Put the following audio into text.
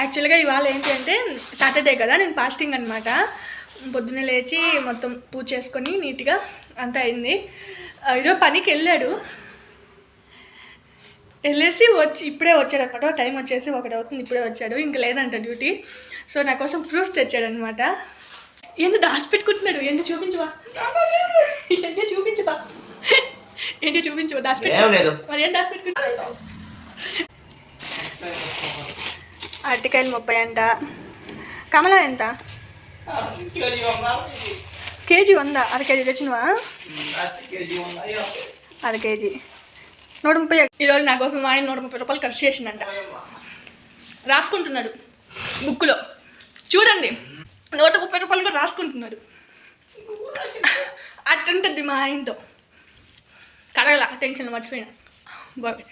యాక్చువల్గా ఇవాళ ఏంటి అంటే సాటర్డే కదా నేను ఫాస్టింగ్ అనమాట పొద్దున్నే లేచి మొత్తం పూజ చేసుకొని నీట్గా అంతా అయింది. ఈరోజు పనికి వెళ్ళాడు. వెళ్ళేసి వచ్చి ఇప్పుడే వచ్చాడు అనమాట టైం వచ్చేసి ఒకటి అవుతుంది ఇప్పుడే వచ్చాడు. ఇంక లేదంట డ్యూటీ. సో నా కోసం ఫ్రూట్స్ తెచ్చాడు అనమాట ఏంది దాచిపెట్టుకుంటున్నాడు ఏంది చూపించవా? ఏంటి చూపించవా? ఏంటి చూపించవా? దాచిపెట్టు మరి ఏం దాచిపెట్టుకుంటున్నాడు అరటికాయలు ముప్పై అంట. కమలా ఎంత? కేజీ వంద. అర కేజీ తెచ్చినవా? అర కేజీ. నూట ముప్పై ఈరోజు నా కోసం మా ఆయన నూట ముప్పై రూపాయలు ఖర్చు చేసిందంట. రాసుకుంటున్నాడు బుక్లో చూడండి. నూట ముప్పై రూపాయలు కూడా రాసుకుంటున్నాడు. అట్టుంటుంది మా ఆయనతో కడగల. టెన్షన్ మర్చిపోయినా. బాయ్